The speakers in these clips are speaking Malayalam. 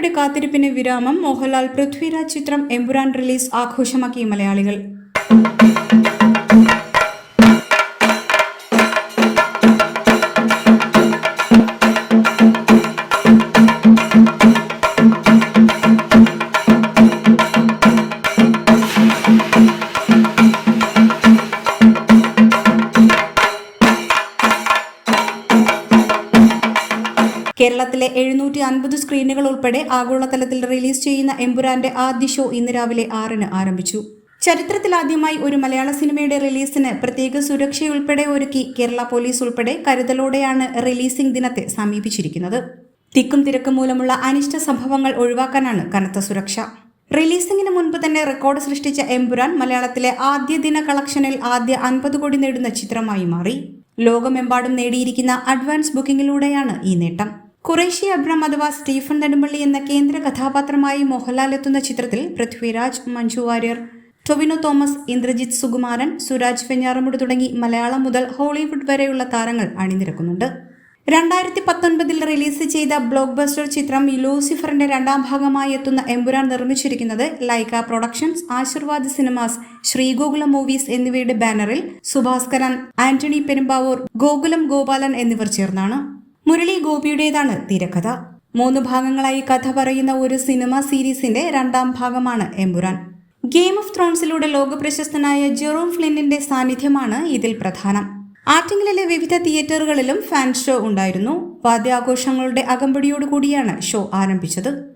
ആരാധകരുടെ കാത്തിരിപ്പിന് വിരാമം മോഹൻലാൽ പൃഥ്വിരാജ് ചിത്രം എമ്പുരാൻ റിലീസ് ആഘോഷമാക്കി മലയാളികൾ. കേരളത്തിലെ എഴുന്നൂറ്റി അൻപത് സ്ക്രീനുകൾ ഉൾപ്പെടെ ആഗോളതലത്തിൽ റിലീസ് ചെയ്യുന്ന എമ്പുരാന്റെ ആദ്യ ഷോ ഇന്ന് രാവിലെ ആറിന് ആരംഭിച്ചു. ചരിത്രത്തിലാദ്യമായി ഒരു മലയാള സിനിമയുടെ റിലീസിന് പ്രത്യേക സുരക്ഷയുൾപ്പെടെ ഒരുക്കി കേരള പോലീസ് ഉൾപ്പെടെ കരുതലോടെയാണ് റിലീസിംഗ് ദിനത്തെ സമീപിച്ചിരിക്കുന്നത്. തിക്കും തിരക്കും മൂലമുള്ള അനിഷ്ട സംഭവങ്ങൾ ഒഴിവാക്കാനാണ് കനത്ത സുരക്ഷ. റിലീസിംഗിന് മുൻപ് തന്നെ റെക്കോർഡ് സൃഷ്ടിച്ച എമ്പുരാൻ മലയാളത്തിലെ ആദ്യ ദിന കളക്ഷനിൽ ആദ്യ അൻപത് കോടി നേടുന്ന ചിത്രമായി മാറി. ലോകമെമ്പാടും നേടിയിരിക്കുന്ന അഡ്വാൻസ് ബുക്കിംഗിലൂടെയാണ് ഈ നേട്ടം. ഖുറേഷി അബ്രം അഥവാ സ്റ്റീഫൻ നെടുമ്പള്ളി എന്ന കേന്ദ്ര കഥാപാത്രമായി മോഹൻലാൽ എത്തുന്ന ചിത്രത്തിൽ പൃഥ്വിരാജ് മഞ്ജു വാര്യർ ടൊവിനോ തോമസ് ഇന്ദ്രജിത് സുകുമാരൻ സുരാജ് വെഞ്ഞാറമുട് തുടങ്ങി മലയാളം മുതൽ ഹോളിവുഡ് വരെയുള്ള താരങ്ങൾ അണിനിരക്കുന്നുണ്ട്. രണ്ടായിരത്തി പത്തൊൻപതിൽ റിലീസ് ചെയ്ത ബ്ലോക്ക് ബസ്റ്റർ ചിത്രം ലൂസിഫറിന്റെ രണ്ടാം ഭാഗമായി എത്തുന്ന എമ്പുരാൻ നിർമ്മിച്ചിരിക്കുന്നത് Lyca productions Aashirvad cinemas Sree Gokulam movies എന്നിവയുടെ ബാനറിൽ സുഭാസ്കരൻ ആന്റണി പെരുമ്പാവൂർ ഗോകുലം ഗോപാലൻ എന്നിവർ ചേർന്നാണ്. മുരളി ഗോപിയുടേതാണ് തിരക്കഥ. മൂന്ന് ഭാഗങ്ങളായി കഥ പറയുന്ന ഒരു സിനിമ സീരീസിന്റെ രണ്ടാം ഭാഗമാണ് എമ്പുരാൻ. ഗെയിം ഓഫ് ത്രോൺസിലൂടെ ലോകപ്രശസ്തനായ ജെറോം ഫ്ലിന്നിന്റെ സാന്നിധ്യമാണ് ഇതിൽ പ്രധാനം. ആറ്റിങ്ങലിലെ വിവിധ തിയേറ്ററുകളിലും ഫാൻ ഷോ ഉണ്ടായിരുന്നു. വാദ്യാഘോഷങ്ങളുടെ അകമ്പടിയോടുകൂടിയാണ് ഷോ ആരംഭിച്ചത്.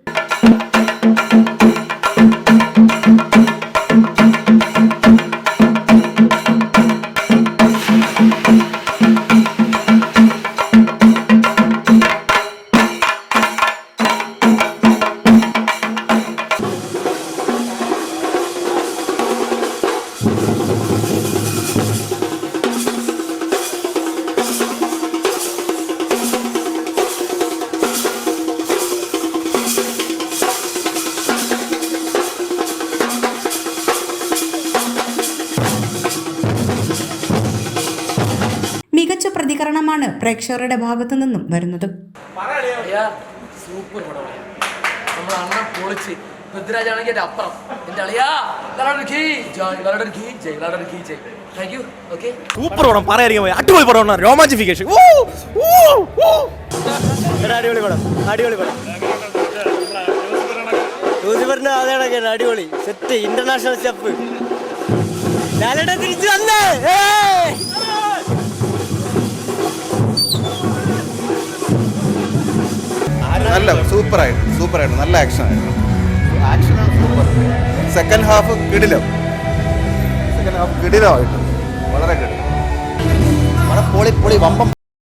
പ്രതികരണമാണ് പ്രേക്ഷകരുടെ ഭാഗത്തു നിന്നും വരുന്നത്. സൂപ്പർ പൊളിച്ച് പൃഥ്വിരാജ് ആണെങ്കിൽ എന്റെ അപ്പുറം. എന്റെ അളിയാ ഓക്കെ സൂപ്പർ പടം പറയായിരിക്കും പോയി അടിപൊളി പടം രോമാഞ്ചിഫിക്കേഷൻ അടിപൊളി പടം. അടിപൊളി പടം. ലൂസിഫറിന്റെ അതേ കണക്കാണ് അടിപൊളി. സെറ്റ് ഇന്റർനാഷണൽ സ്റ്റെപ്പ് തിരിച്ചു വന്നേ. നല്ല സൂപ്പറായിട്ട് സൂപ്പറായിട്ട് നല്ല ആക്ഷൻ ആയിരുന്നു. ആക്ഷൻ സൂപ്പർ സെക്കൻഡ് ഹാഫ് കിടിലം. സെക്കൻഡ് ഹാഫ് കിടിലമായിട്ട്. വളരെ കിടിലം. വളരെ പൊളി പൊളി വമ്പം